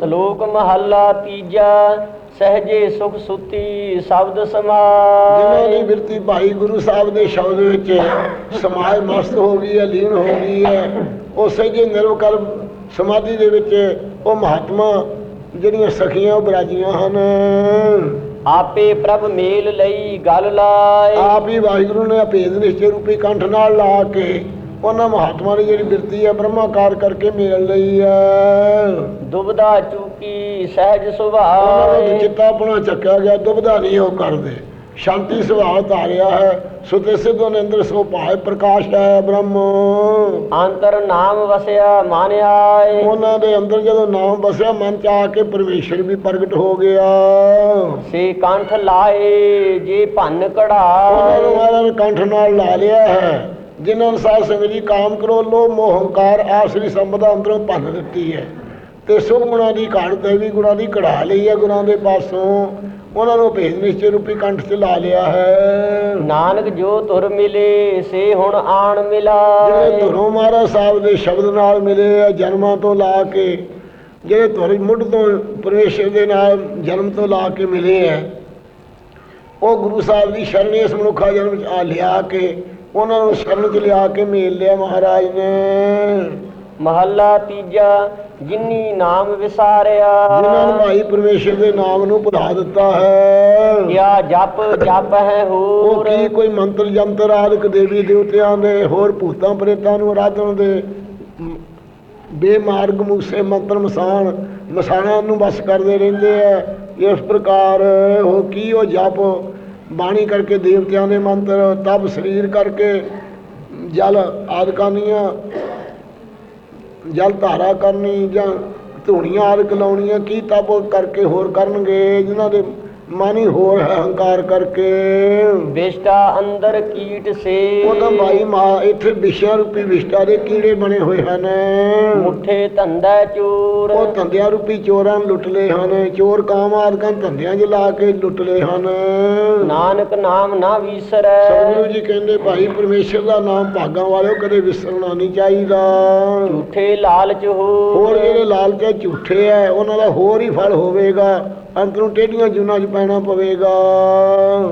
ਸ਼ਲੋਕ ਮਹੱਲਾ ਤੀਜਾ ਸਹਜੇ ਸੁਖ ਸੁਤੀ ਸ਼ਬਦ ਜਿਨ੍ਹਾਂ ਸਮਾਏ ਦੀ ਬਿਰਤੀ ਭਾਈ ਗੁਰੂ ਸਾਹਿਬ ਦੇ ਸ਼ਬਦ ਵਿੱਚ ਸਮਾਜ ਮਸਤ ਹੋ ਗਈ ਹੈ ਲੀਨ ਹੋ ਗਈ ਹੈ ਉਹ ਸਹਿਜੇ ਨਿਰਵਕਲ ਸਮਾਧੀ ਦੇ ਵਿੱਚ ਉਹ ਮਹਾਤਮਾ ਜਿਹੜੀਆਂ ਸਖੀਆਂ ਉਹ ਬਿਰਾਜੀਆਂ ਹਨ। ਆਪੇ ਪ੍ਰਭ ਮੇਲ ਲਈ ਗਲ ਲਾਏ। ਆਪ ਹੀ ਵਾਹਿਗੁਰੂ ਨੇ ਅਭੇਦ ਨਿਸ਼ਚੈ ਰੂਪੀ ਕੰਠ ਨਾਲ ਲਾ ਕੇ ਉਹਨਾਂ ਮਹਾਤਮਾ ਦੀ ਜਿਹੜੀ ਬਿਰਤੀ ਹੈ ਬ੍ਰਹਮਾਕਾਰ ਕਰਕੇ ਮੇਲ ਲਈ ਹੈ ਦੁਬਦਾ ਚੂਕੀ ਸਹਿਜ ਉਹਨਾਂ ਦਾ ਸੁਭਾਏ ਚਿੱਤਾ ਆਪਣਾ ਚੱਕਿਆ ਗਿਆ ਦੁਬਦਾ ਨਹੀਂ ਉਹ ਕਰਦੇ। ਸ਼ਾਂਤੀ ਸੁਭਾਅ ਧਾਰਿਆ ਹੈ ਸੁਤੇ ਸਿੱਧ ਅੰਦਰ ਸੋ ਭਾਏ ਪ੍ਰਕਾਸ਼ ਹੈ ਬ੍ਰਹਮ। ਅੰਤਰ ਨਾਮ ਵਸਿਆ ਮਨ ਆਏ ਉਹਨਾਂ ਦੇ ਅੰਦਰ ਜਦੋਂ ਨਾਮ ਵਸਿਆ ਮਨ ਚ ਆ ਕੇ ਪਰਮੇਸ਼ਰ ਵੀ ਪ੍ਰਗਟ ਹੋ ਗਿਆ। ਸੇ ਕੰਠ ਲਾਏ ਜੇ ਭੰਨ ਉਹਨਾਂ ਨੂੰ ਕਢਾਏ ਮਹਾਰਾਜ ਨੇ ਕੰਠ ਨਾਲ ਲਾ ਲਿਆ ਹੈ। ਜਿਨ੍ਹਾਂ ਨੂੰ ਸਾਧ ਸੰਗਤ ਜੀ ਕਾਮ ਕਰੋ ਲੋ ਮੋਹ ਹੰਕਾਰ ਆਸਰੀ ਸੰਪਦਾ ਅੰਦਰੋਂ ਭੰਨ ਦਿੱਤੀ ਹੈ। ਤੇ ਸੁਭ ਗੁਣਾਂ ਦੀ ਘਾੜ ਦੇਵੀ ਗੁਣਾਂ ਦੀ ਕਢਾ ਲਈ ਹੈ ਗੁਰਾਂ ਦੇ ਪਾਸੋਂ। ਉਹਨਾਂ ਨੂੰ ਭੇਦ ਨਿਸ਼ਚੈ ਰੂਪੀ ਕੰਠ 'ਚ ਲਾ ਲਿਆ ਹੈ। ਨਾਨਕ ਜੋ ਤੁਰ ਮਿਲੇ ਸੇ ਹੁਣ ਆਣ ਜਿਹੜੇ ਮਿਲਾਏ ਧੁਰੋਂ ਮਹਾਰਾਜ ਸਾਹਿਬ ਦੇ ਸ਼ਬਦ ਨਾਲ ਮਿਲੇ ਆ ਜਨਮਾਂ ਤੋਂ ਲਾ ਕੇ ਜਿਹੜੇ ਧੁਰ ਮੁੱਢ ਤੋਂ ਪਰਮੇਸ਼ਰ ਦੇ ਨਾਲ ਜਨਮ ਤੋਂ ਲਾ ਕੇ ਮਿਲੇ ਆ ਉਹ ਗੁਰੂ ਸਾਹਿਬ ਦੀ ਸ਼ਰਨ ਇਸ ਮਨੁੱਖਾ ਜਨਮ ਆ ਲਿਆ ਕੇ ਉਹਨਾਂ ਨੂੰ ਸ਼ਰਨ ਚ ਲਿਆ ਕੇ ਮੇਲ ਲਿਆ ਮਹਾਰਾਜ ਨੇ। ਮਹੱਲਾ ਤੀਜਾ ਜਿਨੀ ਨਾਮ ਜਿਨ੍ਹਾਂ ਨੂੰ ਵਿਸਾਰਿਆ ਭਾਈ ਪਰਮੇਸ਼ਰ ਦੇ ਨਾਮ ਨੂੰ ਭੁਲਾ ਦਿੱਤਾ ਹੈ। ਕਿਆ ਜਪ ਜਪ ਹੈ ਉਹ ਹੋਰ ਕੀ ਕੋਈ ਮੰਤਰ ਜੰਤਰ ਆਦਿਕ ਦੇਵੀ ਦੇਵਤਿਆਂ ਦੇ ਹੋਰ ਭੂਤਾਂ ਪ੍ਰੇਤਾਂ ਨੂੰ ਆਰਾਧਨ ਦੇ? ਬੇਮਾਰਗ ਮੂਸੇ ਮੰਤਰ ਮਸਾਨ ਮਸਾਣਾ ਨੂੰ ਬਸ ਕਰਦੇ ਰਹਿੰਦੇ ਆ। ਇਸ ਪ੍ਰਕਾਰ ਉਹ ਕੀ ਉਹ ਜਪ ਬਾਣੀ ਕਰਕੇ ਦੇਵਤਿਆਂ ਦੇ ਮੰਤਰ, ਤਪ, ਸਰੀਰ ਕਰਕੇ ਜਲ ਆਦਿਕਾਂ ਦੀਆਂ, ਜਲ ਧਾਰਾ ਕਰਨੀ ਜਾਂ ਧੂਣੀਆਂ ਆਦਿਕ ਲਾਉਣੀਆਂ, ਕੀ ਤਪ ਕਰਕੇ ਹੋਰ ਕਰਨਗੇ, ਜਿਨ੍ਹਾਂ ਦੇ ਮਨ ਹੋਰ ਹੈ ਹੰਕਾਰ ਕਰਕੇ। ਵਿਸ਼ਟਾ ਅੰਦਰ ਕੀਟ ਸੇ। ਉਹਦਾ ਮਾਈ ਮਾਂ ਇੱਥੇ ਵਿਸ਼ਾ ਰੂਪੀ ਵਿਸ਼ਟਾ ਦੇ ਕੀੜੇ ਬਣੇ ਹੋਏ ਹਨ। ਮੁੱਠੇ ਧੰਦਾ ਚੋਰ। ਉਹ ਧੰਦਿਆਂ ਰੂਪੀ ਚੋਰਾਂ ਲੁੱਟ ਲਏ ਹਨ। ਚੋਰ ਕਾਮ ਆਦਿਕਾਂ ਧੰਦਿਆਂ 'ਚ ਲਾ ਕੇ ਲੁੱਟ ਲਏ ਹਨ। ਨਾਨਕ ਨਾਮ ਨਾ ਵਿਸਰੈ। ਸਤਿਗੁਰੂ ਜੀ ਕਹਿੰਦੇ ਭਾਈ ਪਰਮੇਸ਼ਰ ਦਾ ਨਾਮ ਭਾਗਾਂ ਵਾਲਿਓ ਕਦੇ ਵਿਸਰਨਾ ਨਹੀਂ ਚਾਹੀਦਾ। ਝੂਠੇ ਲਾਲਚ ਹੋਰ ਹੋ ਜਿਹੜੇ ਲਾਲਚ ਝੂਠੇ ਹੈ ਉਹਨਾਂ ਦਾ ਹੋਰ ਹੀ ਫਲ ਹੋਵੇਗਾ। ਅੰਤ ਨੂੰ ਟੇਢੀਆਂ ਜੂਨਾਂ 'ਚ ਪੈਣਾ ਪਵੇਗਾ।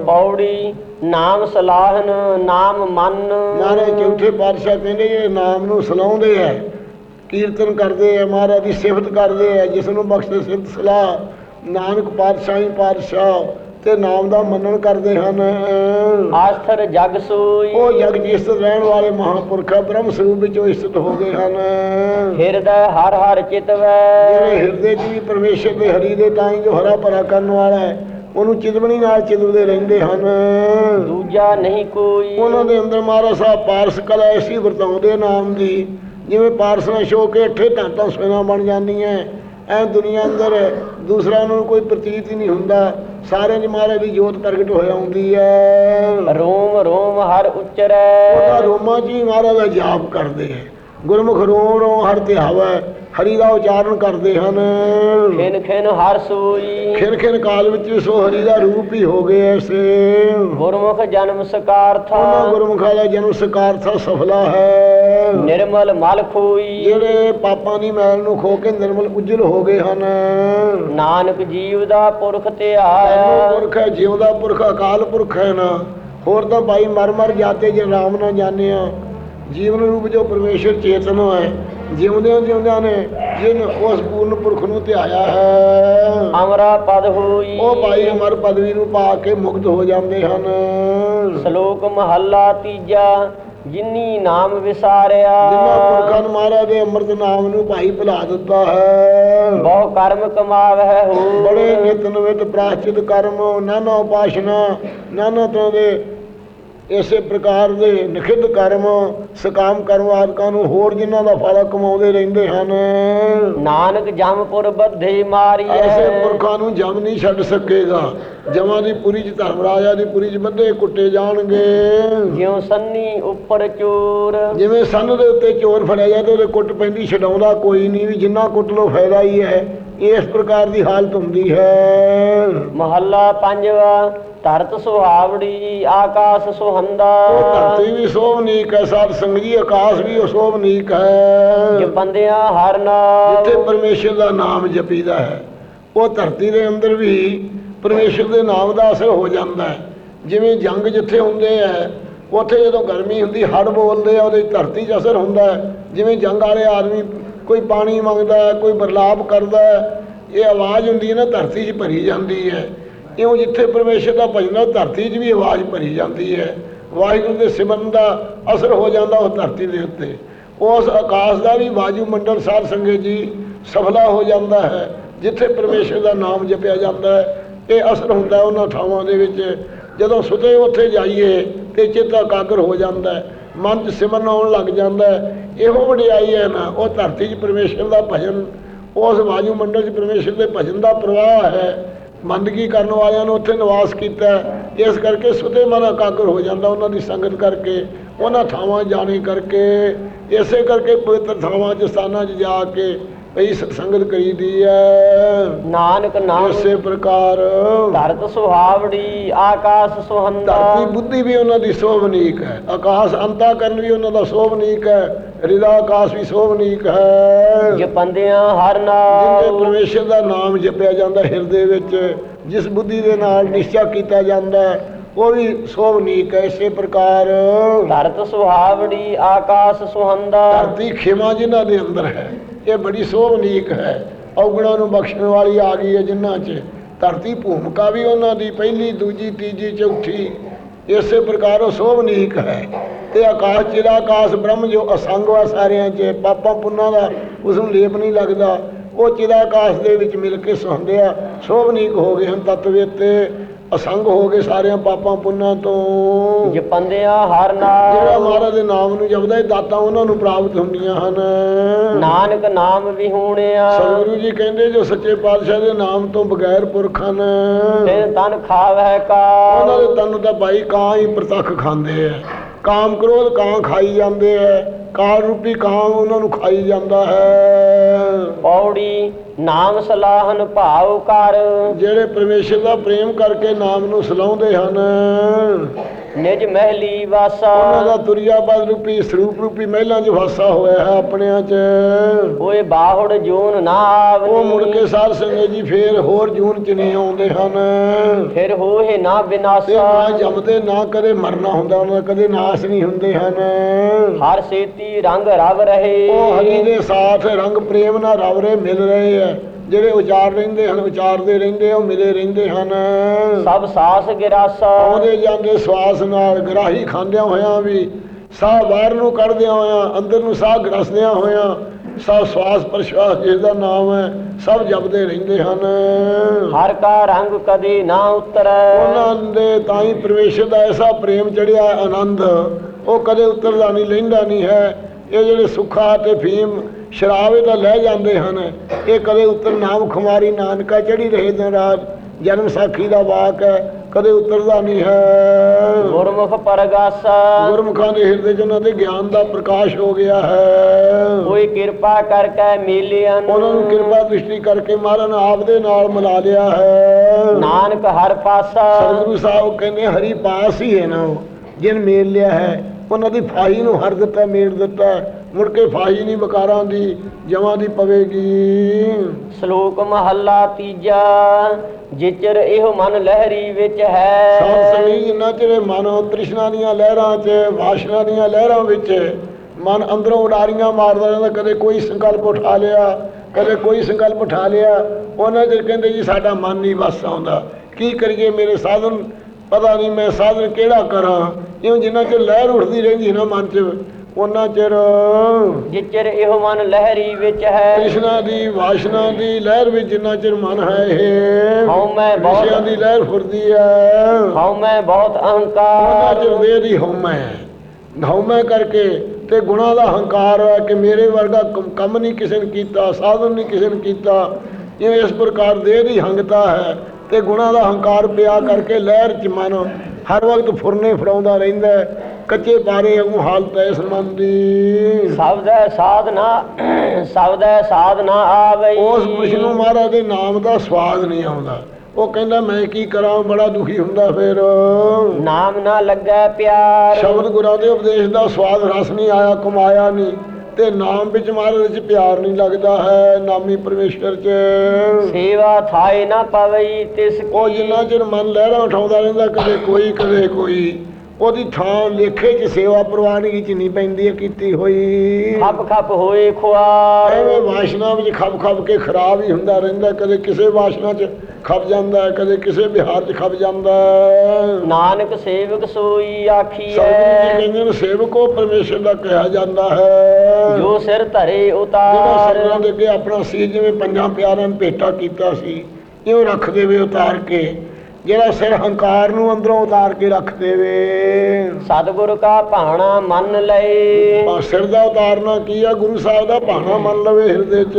ਪੌੜੀ ਨਾਮ ਸਲਾਹਨ ਨਾਮ ਮਨ। ਮਹਾਰਾਜ ਚੌਥੇ ਪਾਤਸ਼ਾਹ ਕਹਿੰਦੇ ਜਿਹੜੇ ਨਾਮ ਨੂੰ ਸੁਣਾਉਂਦੇ ਐ ਕੀਰਤਨ ਕਰਦੇ ਐ ਮਹਾਰਾਜ ਦੀ ਸਿਫਤ ਕਰਦੇ ਐ ਜਿਸ ਨੂੰ ਬਖਸ਼ੇ ਸਿਫਤ ਸਲਾਹ। ਨਾਨਕ ਪਾਤਸ਼ਾਹੀ ਪਾਤਸ਼ਾਹ ਤੇ ਨਾਮ ਦਾ ਮੰਨਣ ਕਰਦੇ ਹਨ। ਆਸਥਰ ਜਗ ਸੋਈ। ਉਹ ਜਗ ਜਿਸ ਰਹਿਣ ਵਾਲੇ ਮਹਾਪੁਰਖ ਬ੍ਰਹਮ ਸਰੂਪ ਵਿੱਚ ਇਸਤ ਹੋ ਗਏ ਹਨ। ਹਿਰਦੈ ਹਰ ਹਰ ਚਿਤਵੈ। ਜਿਹੜੇ ਹਿਰਦੇ 'ਚ ਵੀ ਪਰਮੇਸ਼ਰ ਦੇ ਹਰੀ ਦੇ ਤਾਈ ਜੋ ਹਰਾ ਭਰਾ ਕਰਨ ਵਾਲਾ ਹੈ ਉਹਨੂੰ ਚਿਦਵਣੀ ਨਾਲ ਚਿਦਵਦੇ ਰਹਿੰਦੇ ਹਨ। ਦੂਜਾ ਨਹੀਂ ਕੋਈ। ਉਹਨਾਂ ਦੇ ਅੰਦਰ ਮਹਾਰਾਜ ਸਾਹਿਬ ਪਾਰਸ ਕਲਾ ਐਸੀ ਵਰਤਾਉਂਦੇ ਨਾਮ ਦੀ ਜਿਵੇਂ ਪਾਰਸਨਾ ਛੋ ਕੇ ਅੱਠੇ ਧਾਤਾਂ ਸੋਨਾ ਬਣ ਜਾਂਦੀਆਂ ਐ ਦੁਨੀਆ ਅੰਦਰ ਦੂਸਰਾ ਨੂੰ ਕੋਈ ਪ੍ਰਤੀਤ ਹੀ ਨਹੀਂ ਹੁੰਦਾ। ਸਾਰਿਆਂ 'ਚ ਮਹਾਰਾਜ ਦੀ ਜੋਤ ਪ੍ਰਗਟ ਹੋਇਆ ਹੁੰਦੀ ਹੈ ਰੋਮ ਰੋਮ ਹਰ ਉਚਰੈ। ਰੋਮਾਂ 'ਚ ਹੀ ਮਹਾਰਾਜ ਦਾ ਜਾਪ ਕਰਦੇ ਹੈ ਗੁਰਮੁਖ ਰੋਮ ਰੋਮ ਹਰ ਧਿਆਵੈ ਹਰੀ ਦਾ ਉਚਾਰਨ ਕਰਦੇ ਹਨ। ਖਿਨ ਖਿਨ ਹਰ ਸੋਈ। ਖਿਰ ਖਿਰ ਕਾਲ ਵਿੱਚ ਵੀ ਸੋ ਹਰੀ ਦਾ ਰੂਪ ਹੀ ਹੋ ਗਏ ਐਸੇ। ਗੁਰਮੁਖ ਜਨਮ ਸਕਾਰਥਾ। ਉਹਨਾਂ ਗੁਰਮੁਖਾਂ ਦਾ ਜਨਮ ਸਕਾਰਥਾ ਸਫਲਾ ਹੈ। ਨਿਰਮਲ ਮਲ ਖੋਈ। ਜਿਹੜੇ ਪਾਪਾਂ ਦੀ ਮੈਲ ਨੂੰ ਖੋ ਕੇ ਨਿਰਮਲ ਉਜਲ ਹੋ ਗਏ ਹਨ। ਨਾਨਕ ਜੀਵ ਦਾ ਪੁਰਖ ਆਇਆ। ਧਿਆਇਆ ਪੁਰਖ ਹੈ ਜਿਉ ਦਾ ਪੁਰਖ ਅਕਾਲ ਪੁਰਖ ਹੈ ਨਾ। ਹੋਰ ਤਾਂ ਭਾਈ ਮਰ ਮਰ ਜਾਤੇ ਜੇ ਰਾਮ ਨਾ ਜਾਣਿਆ। ਜੀਵਨ ਰੂਪ ਜੋ ਪਰਮੇਸ਼ਰ ਚੇਤਨ ਹੈ ਜਿਉਂਦਿਆਂ ਜਿਉਂਦਿਆਂ ਨੇ ਜਿਨ ਉਸ ਪੂਰਨ ਪੁਰਖ ਨੂੰ ਧਿਆਇਆ ਹੈ। ਅਮਰਾ ਪਦ ਹੋਈ। ਉਹ ਭਾਈ ਅਮਰ ਪਦਵੀ ਨੂੰ ਪਾ ਕੇ ਮੁਕਤ ਹੋ ਜਾਂਦੇ ਹਨ। ਸ਼ਲੋਕ ਮਹੱਲਾ ਤੀਜਾ ਜਿਨੀ ਨਾਮ ਜਿਨ੍ਹਾਂ ਵਿਸਾਰਿਆ ਪੁਰਖਾਂ ਨੇ ਮਹਾਰਾਜ ਦੇ ਅੰਮ੍ਰਿਤ ਨਾਮ ਨੂੰ ਭਾਈ ਭੁਲਾ ਦਿੱਤਾ ਹੈ। ਬਹੁ ਕਰਮ ਕਮਾਵਹਿ ਹੋ। ਬੜੇ ਨਿਤ ਨਵਿਤ ਪ੍ਰਾਸ਼ਚਿਤ ਕਰਮ ਨਾਨਾ ਉਪਾਸ਼ਨਾ ਨਾਨਾ ਤਰ੍ਹਾਂ ਦੇ ਇਸੇ ਪ੍ਰਕਾਰ ਦੇ ਨਿਖਿੱਧ ਕਰਮ ਸਕਾਮ ਕਰਮ ਆਦਿਕਾਂ ਨੂੰ ਹੋਰ ਜਿਨ੍ਹਾਂ ਦਾ ਫਲ ਕਮਾਉਂਦੇ ਰਹਿੰਦੇ ਹਨ। ਨਾਨਕ ਜਮਪੁਰ ਬੱਧੇ ਮਾਰੀਐ। ਐਸੇ ਪੁਰਖਾਂ ਨੂੰ ਜਮ ਨਹੀਂ ਛੱਡ ਸਕੇਗਾ। ਜਮਾਂ ਦੀ ਪੁਰੀ ਚ ਧਰਮ ਰਾਜਾ ਦੀ ਪੁਰੀ ਚ ਬੱਧੇ ਕੁੱਟੇ ਜਾਣਗੇ। ਜਿਉ ਸੰਨੀ ਉੱਪਰ ਚੋਰ। ਜਿਵੇਂ ਸੰਨ ਦੇ ਉੱਤੇ ਚੋਰ ਫੜਿਆ ਜਾਂਦਾ ਉਹਦੇ ਕੁੱਟ ਪੈਂਦੀ ਛਡਾਉਂਦਾ ਕੋਈ ਨਹੀਂ ਵੀ ਜਿੰਨਾ ਕੁੱਟ ਲੋ ਫਾਇਦਾ ਹੀ ਹੈ। ਇਸ ਪ੍ਰਕਾਰ ਦੀ ਹਾਲਤ ਹੁੰਦੀ ਹੈ। ਮਹੱਲਾ ਪੰਜਵਾ ਧਰਤ ਸੁਹਾਵੜੀ ਆਕਾਸ਼ ਸੁਹੰਦਾ। ਉਹ ਧਰਤੀ ਵੀ ਸੋਭਨੀਕ ਹੈ ਸਾਧ ਸੰਗ ਜੀ ਆਕਾਸ਼ ਵੀ ਸੋਭਨੀਕ ਹੈ। ਜਪੰਦਿਆਂ ਹਰ ਨਾਮ ਜਿੱਥੇ ਪਰਮੇਸ਼ਰ ਦਾ ਨਾਮ ਜਪੀਦਾ ਹੈ ਉਹ ਧਰਤੀ ਦੇ ਅੰਦਰ ਵੀ ਪਰਮੇਸ਼ਰ ਦੇ ਨਾਮ ਦਾ ਅਸਰ ਹੋ ਜਾਂਦਾ ਹੈ। ਜਿਵੇਂ ਜੰਗ ਜਿੱਥੇ ਹੁੰਦੇ ਆ ਉੱਥੇ ਜਦੋਂ ਗਰਮੀ ਹੁੰਦੀ ਹੜ ਬੋਲਦੇ ਆ ਉਹਦੇ ਧਰਤੀ 'ਚ ਅਸਰ ਹੁੰਦਾ ਹੈ। ਜਿਵੇਂ ਜੰਗ ਵਾਲੇ ਆਦਮੀ ਕੋਈ ਪਾਣੀ ਮੰਗਦਾ ਹੈ ਕੋਈ ਬਰਲਾਪ ਕਰਦਾ ਹੈ ਇਹ ਆਵਾਜ਼ ਹੁੰਦੀ ਹੈ ਨਾ ਧਰਤੀ 'ਚ ਭਰੀ ਜਾਂਦੀ ਹੈ। ਇਉਂ ਜਿੱਥੇ ਪਰਮੇਸ਼ਰ ਦਾ ਭਜਨ ਉਹ ਧਰਤੀ 'ਚ ਵੀ ਆਵਾਜ਼ ਭਰੀ ਜਾਂਦੀ ਹੈ। ਵਾਹਿਗੁਰੂ ਦੇ ਸਿਮਰਨ ਦਾ ਅਸਰ ਹੋ ਜਾਂਦਾ ਉਹ ਧਰਤੀ ਦੇ ਉੱਤੇ। ਉਸ ਆਕਾਸ਼ ਦਾ ਵੀ ਵਾਯੂ ਮੰਡਲ ਸਾਧ ਸੰਗਤ ਜੀ ਸਫਲਾ ਹੋ ਜਾਂਦਾ ਹੈ, ਜਿੱਥੇ ਪਰਮੇਸ਼ਰ ਦਾ ਨਾਮ ਜਪਿਆ ਜਾਂਦਾ ਹੈ। ਇਹ ਅਸਰ ਹੁੰਦਾ ਉਹਨਾਂ ਥਾਵਾਂ ਦੇ ਵਿੱਚ। ਜਦੋਂ ਸੁਤੇ ਉੱਥੇ ਜਾਈਏ ਤੇ ਚਿੱਤ ਇਕਾਗਰ ਹੋ ਜਾਂਦਾ ਹੈ, ਮਨ 'ਚ ਸਿਮਰਨ ਆਉਣ ਲੱਗ ਜਾਂਦਾ ਇਹੋ ਵਡਿਆਈ ਹੈ ਨਾ, ਉਹ ਧਰਤੀ 'ਚ ਪਰਮੇਸ਼ਰ ਦਾ ਭਜਨ, ਉਸ ਵਾਯੂ ਮੰਡਲ 'ਚ ਪਰਮੇਸ਼ਰ ਦੇ ਭਜਨ ਦਾ ਪ੍ਰਵਾਹ ਹੈ। ਮੰਦਗੀ ਕਰਨ ਵਾਲਿਆਂ ਨੂੰ ਉੱਥੇ ਨਿਵਾਸ ਕੀਤਾ ਇਸ ਕਰਕੇ ਸੁਦੇ ਮਨ ਇਕਾਗਰ ਹੋ ਜਾਂਦਾ ਉਹਨਾਂ ਦੀ ਸੰਗਤ ਕਰਕੇ, ਉਹਨਾਂ ਥਾਵਾਂ ਜਾਣੇ ਕਰਕੇ, ਇਸੇ ਕਰਕੇ ਪਵਿੱਤਰ ਥਾਵਾਂ 'ਚ ਸਥਾਨਾਂ 'ਚ ਜਾ ਕੇ ਭਈ ਸੰਗਤ ਕਰੀਦੀ ਹੈ ਨਾਨਕ ਨਾਮ। ਇਸੇ ਪ੍ਰਕਾਰ। ਧਰਤ ਸੁਹਾਵੜੀ ਆਕਾਸ਼ ਸੁਹੰਦਾ। ਧਰਤੀ ਬੁੱਧੀ ਵੀ ਉਹਨਾਂ ਦੀ ਸੋਭਨੀਕ ਹੈ। ਆਕਾਸ਼ ਅੰਤਾਕਰਨ ਵੀ ਉਹਨਾਂ ਦਾ ਸੋਭਨੀਕ ਹੈ। ਹਿਰਦਾ ਆਕਾਸ਼ ਵੀ ਸੋਭਨੀਕ ਹੈ। ਜਪੰਦਿਆਂ ਹਰ ਜਿੰਦੇ ਨਾਮ ਪਰਮੇਸ਼ਰ ਦਾ ਨਾਮ ਜਪਿਆ ਜਾਂਦਾ ਹਿਰਦੇ ਵਿੱਚ ਜਿਸ ਬੁੱਧੀ ਦੇ ਨਾਲ ਨਿਸ਼ਚਾ ਕੀਤਾ ਜਾਂਦਾ ਹੈ, ਉਹ ਵੀ ਸੋਭਨੀਕ ਹੈ ਇਸੇ ਪ੍ਰਕਾਰ। ਧਰਤ ਸੁਹਾਵੜੀ ਆਕਾਸ਼ ਸੁਹੰਦਾ। ਧਰਤੀ ਖਿਮਾ ਜਿਨ੍ਹਾਂ ਦੇ ਅੰਦਰ ਹੈ ਇਹ ਬੜੀ ਸੋਭਨੀਕ ਹੈ। ਔਗਣਾਂ ਨੂੰ ਬਖਸ਼ਣ ਵਾਲੀ ਆ ਗਈ ਹੈ ਜਿਨ੍ਹਾਂ 'ਚ। ਧਰਤੀ ਭੂਮਿਕਾ ਵੀ ਉਹਨਾਂ ਦੀ ਪਹਿਲੀ ਦੂਜੀ ਤੀਜੀ ਚੌਥੀ ਇਸੇ ਪ੍ਰਕਾਰ ਉਹ ਸੋਭਨੀਕ ਹੈ। ਤੇ ਆਕਾਸ਼ ਚਿਰਾਕਾਸ਼ ਬ੍ਰਹਮ ਜੋ ਅਸੰਗ ਵਾ ਸਾਰਿਆਂ 'ਚ ਪਾਪਾਂ ਪੁੰਨਾਂ ਦਾ ਉਸ ਨੂੰ ਲੇਪ ਨਹੀਂ ਲੱਗਦਾ। ਉਹ ਚਿਰਾਕਾਸ਼ ਦੇ ਵਿੱਚ ਮਿਲ ਕੇ ਸੁਹੰਦੇ ਆ। ਸੋਭਨੀਕ ਹੋ ਗਏ ਹਨ ਤਤਵੇਤੇ ਅਸੰਗ ਹੋ ਗਏ ਸਾਰਿਆਂ ਪਾਪਾਂ ਪੁੰਨਾਂ ਤੋਂ। ਜਪੰਦਿਆਂ ਹਰ ਜਿਹੜਾ ਨਾਮ ਮਹਾਰਾਜ ਦੇ ਨਾਮ ਨੂੰ ਜਪਦਾ ਹੈ ਦਾਤਾਂ ਉਹਨਾਂ ਨੂੰ ਪ੍ਰਾਪਤ ਹੁੰਦੀਆਂ ਹਨ। ਨਾਨਕ ਨਾਮ ਵਿਹੂਣਿਆ ਸਤਿਗੁਰੂ ਜੀ ਕਹਿੰਦੇ ਜੋ ਸੱਚੇ ਪਾਤਸ਼ਾਹ ਦੇ ਨਾਮ ਤੋਂ ਬਗੈਰ ਪੁਰਖ ਹਨ। ਤਿਨ ਤਨ ਖਾਵਹਿ ਕਾ। ਉਹਨਾਂ ਦੇ ਤਨ ਤਾਂ ਭਾਈ ਕਾਂ ਹੀ ਪ੍ਰਤੱਖ ਖਾਂਦੇ ਆ। ਕਾਮ ਕ੍ਰੋਧ ਕਾਂ ਖਾਈ ਜਾਂਦੇ ਆ। ਕਾਲ ਰੂਪੀ ਕਾਂ ਉਹਨਾਂ ਨੂੰ ਖਾਈ ਜਾਂਦਾ ਹੈ। ਪੌੜੀ ਨਾਮ ਸਲਾਹਨ ਭਾਵ ਕਰ। ਜਿਹੜੇ ਪਰਮੇਸ਼ਰ ਦਾ ਪ੍ਰੇਮ ਕਰਕੇ ਨਾਮ ਨੂੰ ਸਲਾਉਂਦੇ ਹਨ ਨਿਜ ਮਹਿਲੀ ਵਾਸਾ। ਉਹਨਾਂ ਦਾ ਤੁਰਿਆ ਬਦ ਰੂਪੀ ਸਰੂਪ ਰੂਪੀ ਮਹਿਲਾਂ 'ਚ ਵਾਸਾ ਹੋਇਆ ਹੈ ਆਪਣਿਆਂ 'ਚ। ਹੋਏ ਬਾਹੁੜ ਜੂਨ ਨਾ ਉਹ ਮੁੜ ਆਵਨੀ ਕੇ ਸਾਧ ਸੰਗਤ ਜੀ ਫੇਰ ਹੋਰ ਜੂਨ 'ਚ ਨਹੀਂ ਆਉਂਦੇ ਹਨ। ਫਿਰ ਹੋਏ ਨਾ ਤੇ ਬਿਨਾਸਾ। ਨਾ ਜੰਮਦੇ ਨਾ ਕਦੇ ਮਰਨਾ ਹੁੰਦਾ ਉਹਨਾਂ ਕਦੇ ਨਾਸ ਨਹੀਂ ਹੁੰਦੇ ਹਨ। ਹਰ ਸੇਤੀ ਰੰਗ ਰਵ ਰਹੇ। ਉਹ ਹਰੀ ਦੇ ਸਾਥ ਰੰਗ ਪ੍ਰੇਮ ਨਾਲ ਰਵਰੇ ਮਿਲ ਰਹੇ ਆ ਜਿਹੜੇ ਉਚਾਰ ਰਹਿੰਦੇ ਹਨ ਉਚਾਰਦੇ ਰਹਿੰਦੇ ਉਹ ਮਿਲੇ ਰਹਿੰਦੇ ਹਨ। ਸਭ ਸਾਸ ਗਿਰਾਸਾ। ਆਉਂਦੇ ਜਾਂਦੇ ਸਵਾਸ ਨਾਲ ਗਰਾਹੀ ਖਾਂਦਿਆਂ ਹੋਇਆਂ ਵੀ ਸਾਹ ਬਾਹਰ ਨੂੰ ਕੱਢਦਿਆਂ ਹੋਇਆਂ ਅੰਦਰ ਨੂੰ ਸਾਹ ਗਰਸਦਿਆਂ ਹੋਇਆਂ ਸਭ ਸਵਾਸ ਪ੍ਰਸ਼ਵਾਸ ਜਿਸ ਦਾ ਨਾਮ ਹੈ ਸਭ ਜਪਦੇ ਰਹਿੰਦੇ ਹਨ। ਹਰ ਕਾ ਰੰਗ ਕਦੇ ਨਾ ਉਤਰੈ। ਉਹਨਾਂ ਦੇ ਤਾਂ ਹੀ ਪਰਮੇਸ਼ਰ ਦਾ ਐਸਾ ਪ੍ਰੇਮ ਚੜਿਆ ਆਨੰਦ ਉਹ ਕਦੇ ਉਤਰਦਾ ਨਹੀਂ ਲੈਂਦਾ ਨਹੀਂ ਹੈ। ਇਹ ਜਿਹੜੇ ਸੁੱਖਾ ਤੇ ਫੀਮ ਸ਼ਰਾਬ ਇਹ ਤਾਂ ਲੈ ਜਾਂਦੇ ਹਨ ਇਹ ਕਦੇ ਉਤਰ ਨਾਮ ਖੁਮਾਰੀ ਨਾਨਕਾ ਚੜੀ ਰਹੇ ਦਿਨ ਰਾਤ ਜਨਮ ਸਾਖੀ ਦਾ ਵਾਕ ਹੈ ਕਦੇ ਉਤਰਦਾ ਨਹੀਂ ਹੈ। ਗੁਰਮੁਖ ਪਰਗਾਸਾ। ਗੁਰਮੁਖਾਂ ਦੇ ਹਿਰਦੇ 'ਚ ਉਹਨਾਂ ਦੇ ਗਿਆਨ ਦਾ ਪ੍ਰਕਾਸ਼ ਹੋ ਗਿਆ ਹੈ। ਕੋਈ ਕਿਰਪਾ ਕਰਕੇ ਮਿਲਿਆ ਉਹਨਾਂ ਨੂੰ ਕਿਰਪਾ ਦ੍ਰਿਸ਼ਟੀ ਕਰਕੇ ਮਹਾਰਾਜ ਆਪ ਦੇ ਨਾਲ ਮਿਲਾ ਲਿਆ ਹੈ। ਨਾਨਕ ਹਰ ਪਾਸਾ। ਸਤਿਗੁਰੂ ਸਾਹਿਬ ਕਹਿੰਦੇ ਹਰੀ ਪਾਸ ਹੀ ਹੈ ਨਾ ਉਹ ਜਿਨ ਮੇਲ ਲਿਆ ਹੈ ਉਹਨਾਂ ਦੀ ਫਾਹੀ ਨੂੰ ਹਰ ਦਿੱਤਾ ਮੇਲ ਦਿੱਤਾ। ਮੁੜ ਕੇ ਫਾਹੀ ਨਹੀਂ ਬਕਾਰਾਂ ਦੀ ਜਮਾਂ ਦੀ ਪਵੇਗੀ। ਸ਼ਲੋਕ ਮਹੱਲਾ ਤੀਜਾ ਜਿਚਰ ਇਹੋ ਮਨ ਲਹਿਰੀ ਵਿੱਚ ਹੈ। ਸੰਗੀ ਜਿੰਨਾ ਚਿਰ ਮਨ ਤ੍ਰਿਸ਼ਨਾ ਦੀਆਂ ਲਹਿਰਾਂ 'ਚ ਵਾਸ਼ਨਾ ਦੀਆਂ ਲਹਿਰਾਂ ਵਿੱਚ ਮਨ ਅੰਦਰੋਂ ਉਡਾਰੀਆਂ ਮਾਰਦਾ ਰਹਿੰਦਾ ਕਦੇ ਕੋਈ ਸੰਕਲਪ ਉਠਾ ਲਿਆ ਕਦੇ ਕੋਈ ਸੰਕਲਪ ਉਠਾ ਲਿਆ। ਉਹਨਾਂ ਦੇ ਕਹਿੰਦੇ ਜੀ ਸਾਡਾ ਮਨ ਨਹੀਂ ਵਸ ਆਉਂਦਾ। ਕੀ ਕਰੀਏ ਮੇਰੇ ਸਾਧਨ? ਪਤਾ ਨਹੀਂ ਮੈਂ ਸਾਧਨ ਕਿਹੜਾ ਕਰਾਂ। ਇਉਂ ਜਿੰਨਾ ਚਿਰ ਲਹਿਰ ਉੱਠਦੀ ਰਹਿੰਦੀ ਨਾ ਮਨ 'ਚ ਉਹਨਾਂ ਚਿਰ ਜਿਚਰ ਇਹੋ ਮਨ ਲਹਿਰੀ ਵਿੱਚ ਹੈ। ਕ੍ਰਿਸ਼ਨਾ ਦੀ ਵਾਸ਼ਨਾ ਦੀ ਲਹਿਰ ਵਿੱਚ ਜਿੰਨਾ ਚਿਰ ਮਨ ਹੈ ਇਹ ਹਉ ਮੈਂ ਬਹੁਤ- ਦੀ ਲਹਿਰ ਫੁਰਦੀ ਹੈ। ਹਉ ਮੈਂ ਬਹੁਤ ਉਹਨਾਂ ਅਹੰਕਾਰ ਚਿਰ ਦੇਹ ਦੀ ਹਉਮੈ ਹੈ ਹਉਮੈ ਕਰਕੇ ਤੇ ਗੁਣਾ ਦਾ ਹੰਕਾਰ ਹੈ ਕਿ ਮੇਰੇ ਵਰਗਾ ਕੰਮ- ਨਹੀਂ ਕਿਸੇ ਨੇ ਕੀਤਾ ਸਾਧਨ ਨਹੀਂ ਕਿਸੇ ਨੇ ਕੀਤਾ। ਇਹ ਇਸ ਪ੍ਰਕਾਰ ਦੇਹ ਦੀ ਹੰਗਤਾ ਹੈ। ਤੇ ਗੁਣਾ ਦਾ ਹੰਕਾਰ ਪਿਆ ਕਰਕੇ ਲਹਿਰ ਚ ਮਨ ਹਰ ਵਕਤ ਫੁਰਨੇ ਫੜਾਉਂਦਾ ਰਹਿੰਦਾ ਕੱਚੇ ਪਾਰੇ ਵਾਂਗੂ ਹਾਲਤ ਹੈ ਦੀ। ਸਬਦੈ ਸਾਧਨਾ ਸਬਦੈ ਸਾਧਨਾ ਆਵਈ। ਉਸ ਪੁਰਸ਼ ਨੂੰ ਮਹਾਰਾਜ ਦੇ ਨਾਮ ਦਾ ਸਵਾਦ ਨਹੀਂ ਆਉਂਦਾ। ਉਹ ਕਹਿੰਦਾ ਮੈਂ ਕੀ ਕਰਾਂ? ਬੜਾ ਦੁਖੀ ਹੁੰਦਾ ਫਿਰ। ਨਾਮ ਨਾ ਲੱਗੈ ਪਿਆਰ। ਸ਼ਬਦ ਗੁਰਾਂ ਦੇ ਉਪਦੇਸ਼ ਦਾ ਸਵਾਦ ਰਸ ਨਹੀਂ ਆਇਆ ਕਮਾਇਆ ਨਹੀਂ। ਤੇ ਨਾਮ ਵਿੱਚ ਮਹਾਰਾਜ ਵਿੱਚ ਪਿਆਰ ਨਹੀਂ ਲੱਗਦਾ ਹੈ ਨਾਮੀ ਪਰਮੇਸ਼ਰ 'ਚ। ਸੇਵਾ ਥਾਏ ਨਾ ਪਵਈ ਤਿਸ ਉਹ ਜਿੰਨਾ ਚਿਰ ਮਨ ਲਹਿਰਾਂ ਉਠਾਉਂਦਾ ਰਹਿੰਦਾ ਕਦੇ ਕੋਈ ਕਦੇ ਕੋਈ। ਉਹਦੀ ਥਾਂ ਲੇਖੇ 'ਚ ਸੇਵਾ ਪ੍ਰਵਾਨਗੀ 'ਚ ਨਹੀਂ ਪੈਂਦੀ ਕੀਤੀ ਹੋਈ। ਖਪ ਖਪ ਹੋਏ ਖੁਆਰ। ਐਵੇਂ ਵਾਸ਼ਨਾ ਵਿੱਚ ਖਪ ਖਪ ਕੇ ਖਰਾਬ ਹੀ ਹੁੰਦਾ ਰਹਿੰਦਾ ਕਦੇ ਕਿਸੇ ਵਾਸ਼ਨਾ 'ਚ ਖਪ ਜਾਂਦਾ ਹੈ, ਕਦੇ ਕਿਸੇ ਵਿਹਾਰ 'ਚ ਖਪ ਜਾਂਦਾ। ਹੈ। ਨਾਨਕ ਸੇਵਕ ਸੋਈ ਸਤਿਗੁਰੂ ਜੀ ਆਖੀਐ ਕਹਿੰਦੇ ਨੇ ਸੇਵਕੋ ਪਰਮੇਸ਼ਰ ਦਾ ਕਿਹਾ ਜਾਂਦਾ ਹੈ। ਜੋ ਸਿਰ ਧਰੇ ਜਿਹੜਾ ਉਤਾਰ ਸਰਨਾਂ ਦੇ ਅੱਗੇ ਆਪਣਾ ਸੀ ਜਿਵੇਂ ਪੰਜਾਂ ਪਿਆਰਿਆਂ ਨੂੰ ਭੇਟਾ ਕੀਤਾ ਸੀ ਇਉਂ ਰੱਖ ਦੇਵੇ ਉਤਾਰ ਕੇ। ਜਿਹੜਾ ਸਿਰ ਹੰਕਾਰ ਨੂੰ ਅੰਦਰੋਂ ਉਤਾਰ ਕੇ ਰੱਖ ਦੇਵੇ। ਸਤਿਗੁਰ ਕਾ ਭਾਣਾ ਮੰਨ ਲਏ। ਆ ਸਿਰ ਦਾ ਉਤਾਰਨਾ ਕੀ ਆ? ਗੁਰੂ ਸਾਹਿਬ ਦਾ ਭਾਣਾ ਮੰਨ ਲਵੇ ਹਿਰਦੇ 'ਚ।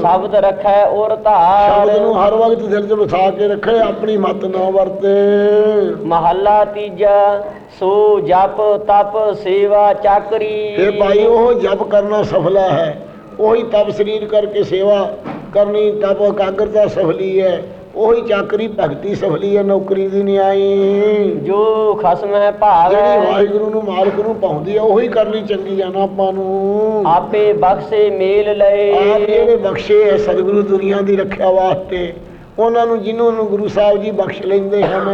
ਸ਼ਬਦ ਰੱਖੈ ਔਰ ਸ਼ਬਦ ਧਾਰ ਨੂੰ ਹਰ ਵਕਤ ਦਿਲ 'ਚ ਵਸਾ ਕੇ ਰੱਖੇ ਆਪਣੀ ਮਤ ਨਾ ਵਰਤੇ। ਮਹੱਲਾ ਤੀਜਾ ਸੋ ਜਪ ਤਪ ਸੇਵਾ ਚਾਕਰੀ। ਇਹ ਭਾਈ ਉਹ ਜਪ ਕਰਨਾ ਸਫਲਾ ਹੈ। ਉਹੀ ਤਪ ਸਰੀਰ ਕਰਕੇ ਸੇਵਾ ਕਰਨੀ ਤਪ ਇਕਾਗਰਤਾ ਸਫਲੀ ਹੈ। ਉਹੀ ਚਾਕਰੀ ਭਗਤੀ ਸਫਲੀ ਹੈ ਨੌਕਰੀ ਦੀ ਨਹੀਂ ਆਈ। ਜੋ ਖਸਮ ਹੈ ਜਿਹੜੀ ਭਾਵੈ ਵਾਹਿਗੁਰੂ ਨੂੰ ਮਾਲਕ ਨੂੰ ਪਾਉਂਦੀ ਹੈ ਉਹੀ ਕਰਨੀ ਚੰਗੀ ਨਾ ਆਪਾਂ ਨੂੰ। ਆਪੇ ਬਖਸ਼ੇ ਮੇਲ ਆਪ ਲਏ ਜਿਹੜੇ ਬਖਸ਼ੇ ਹੈ ਸਤਿਗੁਰੂ ਦੁਨੀਆ ਦੀ ਰੱਖਿਆ ਵਾਸਤੇ ਉਹਨਾਂ ਨੂੰ ਜਿਹਨੂੰ ਨੂੰ ਗੁਰੂ ਸਾਹਿਬ ਜੀ ਬਖਸ਼ ਲੈਂਦੇ ਹਨ।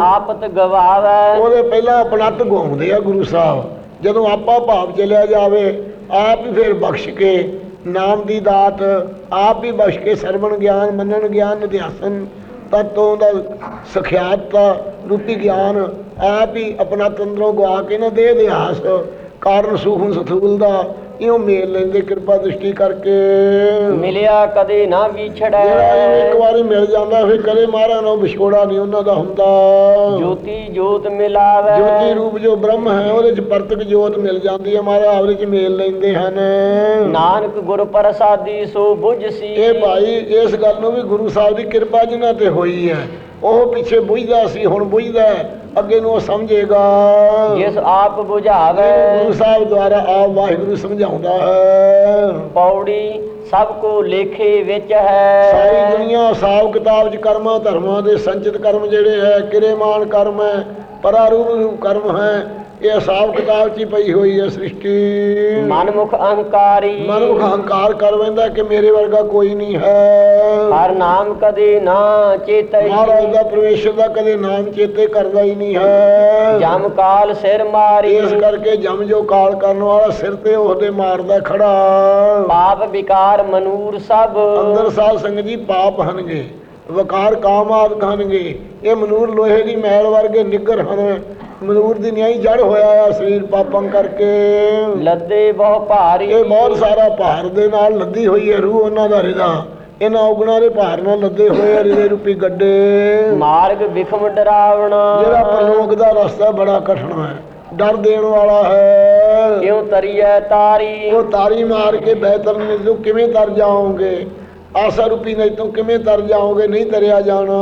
ਆਪਤ ਗਵਾਵੈ। ਉਹਦੇ ਪਹਿਲਾਂ ਆਪਣਤ ਗਵਾਉਂਦੇ ਆ ਗੁਰੂ ਸਾਹਿਬ। ਜਦੋਂ ਆਪਾ ਭਾਵ ਚਲਿਆ ਜਾਵੇ ਆਪ ਹੀ ਫਿਰ ਬਖਸ਼ ਕੇ ਨਾਮ ਦੀ ਦਾਤ ਆਪ ਹੀ ਬਖਸ਼ ਕੇ ਸਰਵਣ ਗਿਆਨ, ਮੰਨਣ ਗਿਆਨ, ਨਿਧਿਆਸਨ ਤਤੋਂ ਦਾ ਸਖਿਆਤਾ ਰੂਪੀ ਗਿਆਨ ਆਪ ਹੀ ਆਪਣਾ ਤੰਦਰੋਂ ਗਵਾ ਕੇ ਨਾ ਦੇ ਇਤਿਹਾਸ, ਕਾਰਨ ਸੁਖਨ ਸਥੂਲ ਦਾ ਇਉਂ ਮੇਲ ਲੈਂਦੇ ਕਿਰਪਾ ਦ੍ਰਿਸ਼ਟੀ ਕਰਕੇ? ਮਿਲਿਆ ਕਦੇ ਨਾ ਵਿਛੜੈ। ਜਿਹੜਾ ਇਹਨੂੰ ਇੱਕ ਵਾਰੀ ਮਿਲ ਜਾਂਦਾ ਫਿਰ ਕਦੇ ਮਹਾਰਾਜ ਨਾਲ ਵਿਛੋੜਾ ਨਹੀਂ ਉਹਨਾਂ ਦਾ ਹੁੰਦਾ। ਜੋਤੀ ਜੋਤ ਮਿਲਾਵੈ। ਜੋਤੀ ਰੂਪ ਜੋ ਬ੍ਰਹਮ ਹੈ ਉਹਦੇ ਚ ਪਰਤਕ ਜੋਤ ਮਿਲ ਜਾਂਦੀ ਹੈ ਮਹਾਰਾਜ ਆਪਰੇ ਚ ਮੇਲ ਲੈਂਦੇ ਹਨ। ਨਾਨਕ ਗੁਰ ਪ੍ਰਸਾਦੀ ਸੋ ਬੁਝਸੀ ਇਹ ਭਾਈ ਇਸ ਗੱਲ ਨੂੰ ਵੀ ਗੁਰੂ ਸਾਹਿਬ ਦੀ ਕਿਰਪਾ ਜਿਨ੍ਹਾਂ ਤੇ ਹੋਈ ਹੈ। ਉਹ ਪਿੱਛੇ ਬੁਝਦਾ ਸੀ ਹੁਣ ਬੁਝਦਾ ਹੈ, ਅੱਗੇ ਨੂੰ ਉਹ ਸਮਝੇਗਾ। ਜਿਸ ਆਪ ਬੁਝਾਵੈ। ਗੁਰੂ ਸਾਹਿਬ ਦੁਆਰਾ ਆਪ ਵਾਹਿਗੁਰੂ ਸਮਝਾਉਂਦਾ ਹੈ। ਪੌੜੀ ਸਭ ਕੋ ਲੇਖੇ ਵਿੱਚ ਹੈ। ਸਾਰੀ ਦੁਨੀਆ ਹਿਸਾਬ ਕਿਤਾਬ ਚ ਕਰਮਾਂ ਧਰਮਾਂ ਦੇ ਸੰਚਿਤ ਕਰਮ ਜਿਹੜੇ ਹੈ ਕਿਰੇਮਾਨ ਕਰਮ ਹੈ ਪਰਾਰੂਪ ਰੂਪ ਕਰਮ ਹੈ। ਇਹ ਹਿਸਾਬ ਕਿਤਾਬ ਚ ਹੀ ਪਈ ਹੋਈ ਹੈ ਸ੍ਰਿਸ਼ਟੀ। ਮਨਮੁਖ ਅਹੰਕਾਰੀ। ਮਨੁੱਖ ਹੰਕਾਰ ਕਰ ਵੈਂਦਾ ਕਿ ਮੇਰੇ ਵਰਗਾ ਕੋਈ ਨਹੀਂ ਹੈ। ਹਰ ਨਾਮ ਕਦੇ ਨਾ ਚੇਤਈ ਮਹਾਰਾਜ ਦਾ ਪ੍ਰਵੇਸ਼ਰ ਦਾ ਕਦੇ ਨਾਮ ਚੇਤੇ ਕਰਦਾ ਹੀ ਨਹੀਂ ਹੈ। ਜਮ ਕਾਲ ਸਿਰ ਮਾਰੀ। ਇਸ ਕਰਕੇ ਜਮ ਜੋ ਕਾਲ ਕਰਨ ਵਾਲਾ ਸਿਰ ਤੇ ਉਹਦੇ ਮਾਰਦਾ ਖੜਾ। ਪਾਪ ਵਿਕਾਰ ਮਨੂਰ ਸਭ। ਅੰਦਰ ਸਾਧ ਸੰਗਤ ਜੀ ਪਾਪ ਹਨਗੇ ਵਕਾਰ ਕਾਮ ਆਦਿ ਹਨਗੇ। ਇਹ ਮਨੂਰ ਲੋਹੇ ਦੀ ਮੈਲ ਵਰਗੇ ਨਿੱਗਰ ਹਨ। ਮਨੂਰ ਦੀ ਨਿਆਈ ਜੜ ਹੋਇਆ ਆ ਸਰੀਰ ਪਾਪਾਂ ਕਰਕੇ। ਲੱਦੇ ਬਹੁ ਭਾਰੀ। ਇਹ ਬਹੁਤ ਸਾਰਾ ਭਾਰ ਦੇ ਨਾਲ ਲੱਦੀ ਹੋਈ ਹੈ ਰੂਹ ਉਹਨਾਂ ਦਾ ਹਿਰਦਾ। ਇਹਨਾਂ ਔਗਣਾਂ ਦੇ ਭਾਰ ਨਾਲ ਲੱਦੇ ਹੋਏ ਆ ਹਿਰਦੇ ਰੂਪੀ ਗੱਡੇ। ਮਾਰਗ ਵਿਖਮ ਡਰਾਵਣਾ। ਜਿਹੜਾ ਪਰਲੋਕ ਦਾ ਰਸਤਾ ਬੜਾ ਕਠਿਨ ਹੈ ਡਰ ਦੇਣ ਵਾਲਾ ਹੈ। ਕਿਉ ਤਰੀਐ ਤਾਰੀ? ਉਹ ਤਾਰੀ ਮਾਰ ਕੇ ਬਹਿਤਰ ਨੇ ਤੂੰ ਕਿਵੇਂ ਤਰ ਜਾਓਗੇ? ਆਸਾ ਰੂਪੀ ਨਹੀਂ ਤੂੰ ਕਿਵੇਂ ਤਰ ਜਾਓਗੇ? ਨਹੀਂ ਤਰਿਆ ਜਾਣਾ।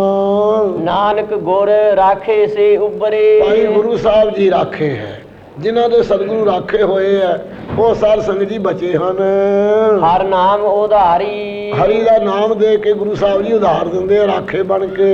ਨਾਨਕ ਗੁਰ ਰਾਖੇ ਸੇ ਉਬਰੇ ਭਾਈ ਗੁਰੂ ਸਾਹਿਬ ਜੀ ਰਾਖੇ ਹੈ। ਜਿਨ੍ਹਾਂ ਦੇ ਸਤਿਗੁਰੂ ਰਾਖੇ ਹੋਏ ਹੈ ਉਹ ਸਾਰ ਸੰਗਤ ਜੀ ਬਚੇ ਹਨ। ਹਰ ਨਾਮ ਉਧਾਰੀ। ਹਰੀ ਦਾ ਨਾਮ ਦੇ ਕੇ ਗੁਰੂ ਸਾਹਿਬ ਜੀ ਉਧਾਰ ਦਿੰਦੇ ਆ ਰਾਖੇ ਬਣ ਕੇ।